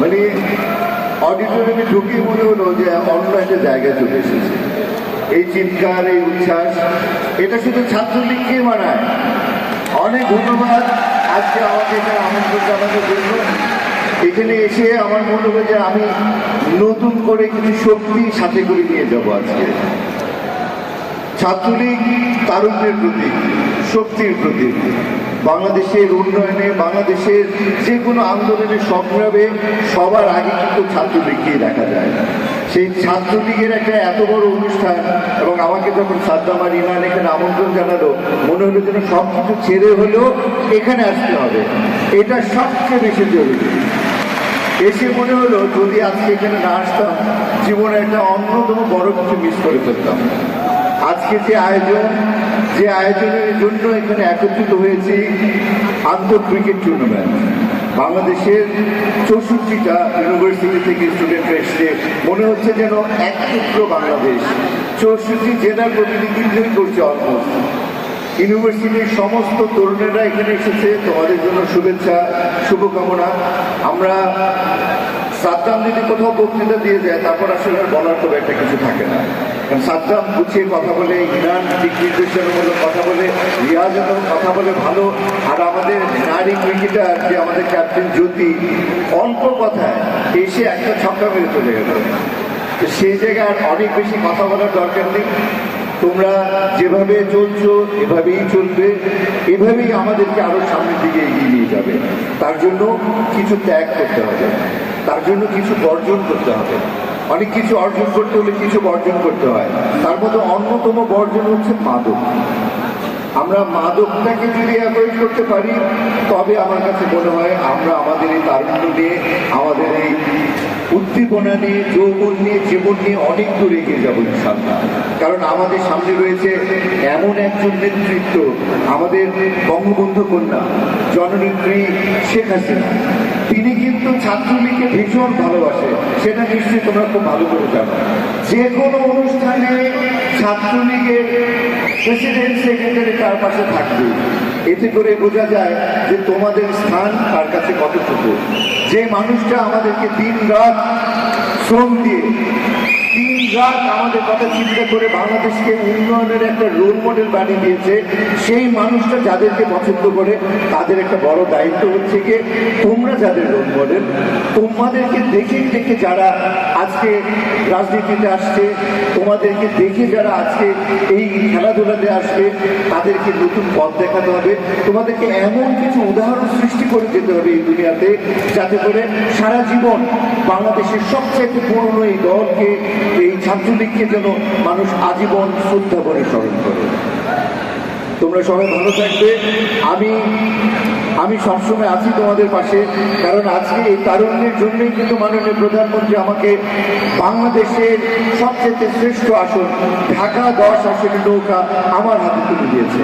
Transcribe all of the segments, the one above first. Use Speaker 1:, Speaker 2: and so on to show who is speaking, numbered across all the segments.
Speaker 1: মানে অডিটোরিয়ামে ঢুকিয়ে মনে হলো যে অন্য একটা জায়গায় চলে এসেছে। এই চিৎকার, এই উচ্ছ্বাস, এটা শুধু ছাত্রলীগকে মানায়। অনেক ধন্যবাদ। আজকে আমাকে এখানে আমন্ত্রণ জানানোর জন্য। এখানে এসে আমার মনে হয় যে আমি নতুন করে কিছু শক্তি সাথে করে নিয়ে যাব আজকে। ছাত্রলীগ তারুণ্যের প্রতীক, শক্তির প্রতীক। বাংলাদেশের উন্নয়নে, বাংলাদেশের যে কোনো আন্দোলনের সংগ্রামে সবার আগে কিন্তু ছাত্রলীগকেই দেখা যায়। সেই ছাত্রলীগের একটা এত বড় অনুষ্ঠান এবং আমাকে যখন সাদ্দাম আর ইমান এখানে আমন্ত্রণ জানালো, মনে হলো যেন সব কিছু ছেড়ে হলেও এখানে আসতে হবে। এটা সবচেয়ে বেশি জরুরি। এসে মনে হলো যদি আজকে এখানে না আসতাম জীবনে একটা অন্যতম বড় কিছু মিস করে ফেলতাম। আজকে যে আয়োজন, যে আয়োজনের জন্য এখানে একত্রিত হয়েছি আন্তঃ ক্রিকেট টুর্নামেন্ট বাংলাদেশের চৌষট্টিটা ইউনিভার্সিটি থেকে স্টুডেন্টরা এসছে। মনে হচ্ছে যেন এক টুকরো বাংলাদেশ। চৌষট্টি জেলার প্রতিনিধিত্বই করছে অলমোস্ট ইউনিভার্সিটির সমস্ত তরুণেরা এখানে এসেছে। তোমাদের জন্য শুভেচ্ছা, শুভকামনা। আমরা সাদ্দাম যদি কোথাও বক্তৃতা দিয়ে যায় তারপর আসলে বলার খুব একটা কিছু থাকে না। কারণ সাদ্দাম গুছিয়ে কথা বলে ইরান দিক নির্দেশনামূলক কথা বলে, রিয়াজ কথা বলে ভালো, আর আমাদের নারী ক্রিকেটার যে আমাদের ক্যাপ্টেন জ্যোতি, অল্প কথায় এসে একটা ছক্কা মেরে চলে গেল। তো সেই জায়গায় অনেক বেশি কথা বলার দরকার নেই। তোমরা যেভাবে চলছো, এভাবেই চলবে, এভাবেই আমাদেরকে আরও সামনের দিকে এগিয়ে নিয়ে যাবে। তার জন্য কিছু ত্যাগ করতে হবে। জন্য কিছু বর্জন করতে হবে। অনেক কিছু অর্জন করতে হলে কিছু বর্জন করতে হয়। তার মধ্যে অন্যতম বর্জন হচ্ছে মাদক। আমরা মাদকটাকে যদি অ্যাভয়েড করতে পারি, তবে আমার কাছে মনে হয় আমরা আমাদের এই তারুণ্য নিয়ে, আমাদের এই উদ্দীপনা নিয়ে, যৌবন নিয়ে, জীবন নিয়ে অনেক দূর এগিয়ে যাব ইনশাল্লাহ কারণ আমাদের সামনে রয়েছে এমন একজন নেতৃত্ব, আমাদের বঙ্গবন্ধু কন্যা, জননেত্রী শেখ হাসিনা। কিন্তু ছাত্রলীগকে ভীষণ ভালোবাসে, সেটা নিশ্চয়ই তোমরা খুব ভালো করে জানো। যে কোনো অনুষ্ঠানে ছাত্রলীগের প্রেসিডেন্ট সেক্রেটারি তার পাশে থাকবে। এতে করে বোঝা যায় যে তোমাদের স্থান তার কাছে কতটুকু। যে মানুষটা আমাদেরকে দিন রাত শ্রম দিয়ে, দিন রাত আমাদের কথা চিন্তা করে বাংলাদেশকে উন্নয়নের একটা রোল মডেল বানিয়ে দিয়েছে, সেই মানুষটা যাদেরকে পছন্দ করে, তাদের একটা বড় দায়িত্ব হচ্ছে কি তোমরা যাদের রোল মডেল তোমাদেরকে দেখে দেখে যারা আজকে রাজনীতিতে আসছে, তোমাদেরকে দেখে যারা আজকে এই খেলাধুলাতে আসবে, তাদেরকে নতুন পথ দেখাতে হবে। তোমাদেরকে এমন কিছু উদাহরণ সৃষ্টি করে যেতে হবে এই দুনিয়াতে, যাতে করে সারা জীবন বাংলাদেশের সবচেয়ে পুরনো এই দলকে, এই ছাত্রলীগকে যেন মানুষ আজীবন শ্রদ্ধা করে স্মরণ করে। তোমরা সবাই ভালো থাকবে। আমি আমি সবসময় আছি তোমাদের পাশে, কারণ আজকে এই তারুণ্যের জন্যই কিন্তু মাননীয় প্রধানমন্ত্রী আমাকে বাংলাদেশের সবচেয়ে শ্রেষ্ঠ আসন, ঢাকা দশ আসনের নৌকা আমার হাতে তুলে দিয়েছে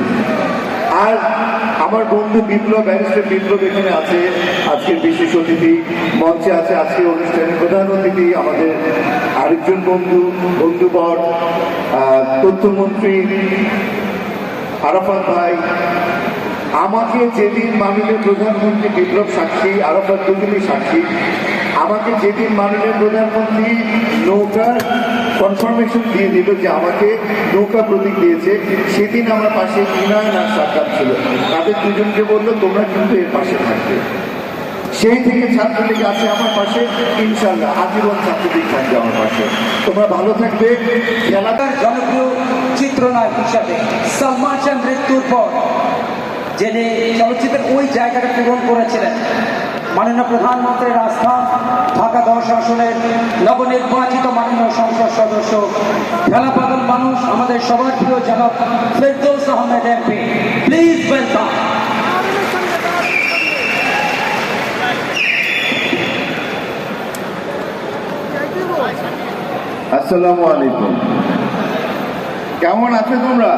Speaker 1: আর আমার বন্ধু বিপ্লব ব্যারিস্টার বিপ্লব এখানে আছে, আজকের বিশেষ অতিথি মঞ্চে আছে, আজকের অনুষ্ঠানের প্রধান অতিথি আমাদের আরেকজন বন্ধু বন্ধুবর তথ্যমন্ত্রী আরাফাত ভাই। আমাকে যেদিন মাননীয় প্রধানমন্ত্রী বিপ্লব সাক্ষী, আরাফাত দুজনই সাক্ষী। আমাকে যেদিন মাননীয় প্রধানমন্ত্রী নৌকার কনফার্মেশন দিয়ে দিল যে আমাকে নৌকা প্রতীক দিয়েছে, সেদিন আমার পাশে ইনায়ন আর সাকাত ছিল। তাদের দুজনকে বলল, তোমরা কিন্তু এর পাশে থাকবে। সেই থেকে ছাত্রলীগ আছে আমার পাশে ইনশাল্লাহ আজীবন ছাত্রলীগ থাকবে আমার পাশে। তোমরা ভালো থাকবে। খেলা
Speaker 2: তার জনপ্রিয় চিত্রনায়ক হিসাবে সালমান শাহ মৃত্যুর পর যিনি চলচ্চিত্রের ওই জায়গাটা পূরণ করেছিলেন মাননীয় প্রধানমন্ত্রীর আস্থান ঢাকা দশ আসনের নবনির্বাচিত মাননীয় সংসদ সদস্য খেলা পাগল মানুষ, আমাদের সবার প্রিয় জনাব Ferdous Ahmed MP. Please welcome
Speaker 1: আসসালামু আলাইকুম। কেমন আছো তোমরা?